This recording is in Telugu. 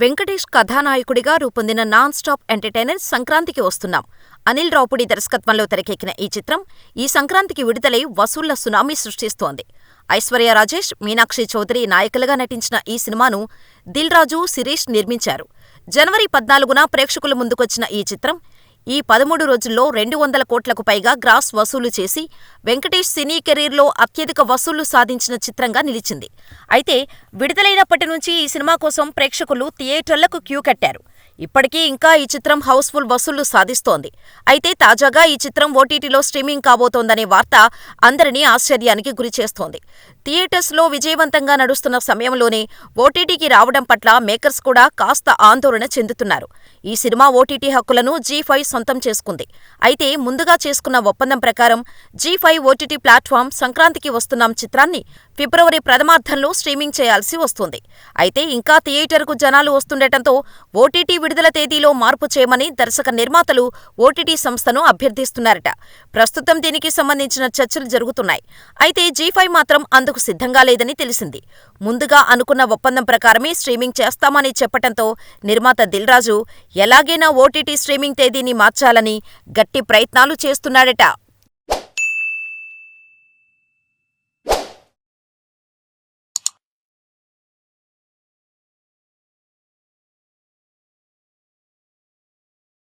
వెంకటేష్ కథానాయకుడిగా రూపొందిన నాన్ స్టాప్ ఎంటర్టైనర్ సంక్రాంతికి వస్తున్నాం. అనిల్ రావుపూడి దర్శకత్వంలో తెరకెక్కిన ఈ చిత్రం ఈ సంక్రాంతికి విడుదలై వసూళ్ళ సునామీ సృష్టిస్తోంది. ఐశ్వర్య రాజేష్, మీనాక్షి చౌదరి నాయకులుగా నటించిన ఈ సినిమాను దిల్ రాజు, శిరీష్ నిర్మించారు. జనవరి పద్నాలుగున ప్రేక్షకుల ముందుకొచ్చిన ఈ చిత్రం ఈ పదమూడు రోజుల్లో రెండు వందల కోట్లకు పైగా గ్రాస్ వసూలు చేసి వెంకటేష్ సినీ కెరీర్లో అత్యధిక వసూళ్ళు సాధించిన చిత్రంగా నిలిచింది. అయితే విడుదలైనప్పటి నుంచి ఈ సినిమా కోసం ప్రేక్షకులు థియేటర్లకు క్యూ కట్టారు. ఇప్పటికీ ఇంకా ఈ చిత్రం హౌస్ఫుల్ వసూళ్ళు సాధిస్తోంది. అయితే తాజాగా ఈ చిత్రం ఓటీటీలో స్ట్రీమింగ్ కాబోతోందనే వార్త అందరినీ ఆశ్చర్యానికి గురిచేస్తోంది. థియేటర్స్లో విజయవంతంగా నడుస్తున్న సమయంలోనే ఓటీటీకి రావడం పట్ల మేకర్స్ కూడా కాస్త ఆందోళన చెందుతున్నారు. ఈ సినిమా ఓటీటీ హక్కులను జీ ఫైవ్ సొంతం చేసుకుంది. అయితే ముందుగా చేసుకున్న ఒప్పందం ప్రకారం జీ ఫైవ్ ఓటీటీ ప్లాట్ఫామ్ సంక్రాంతికి వస్తున్నాం చిత్రాన్ని ఫిబ్రవరి ప్రథమార్థంలో స్ట్రీమింగ్ చేయాల్సి వస్తుంది. అయితే ఇంకా థియేటర్కు జనాలు వస్తుండటంతో ఓటీటీ విడుదల తేదీలో మార్పు చేయమని దర్శక నిర్మాతలు ఓటీటీ సంస్థను అభ్యర్థిస్తున్నారట. ప్రస్తుతం దీనికి సంబంధించిన చర్చలు జరుగుతున్నాయి. అయితే జీ ఫైవ్ మాత్రం అందుకు సిద్ధంగా లేదని తెలిసింది. ముందుగా అనుకున్న ఒప్పందం ప్రకారమే స్ట్రీమింగ్ చేస్తామని చెప్పటంతో నిర్మాత దిల్ రాజు ఎలాగైనా ఓటీటీ స్ట్రీమింగ్ తేదీని మార్చాలని గట్టి ప్రయత్నాలు చేస్తున్నాడట.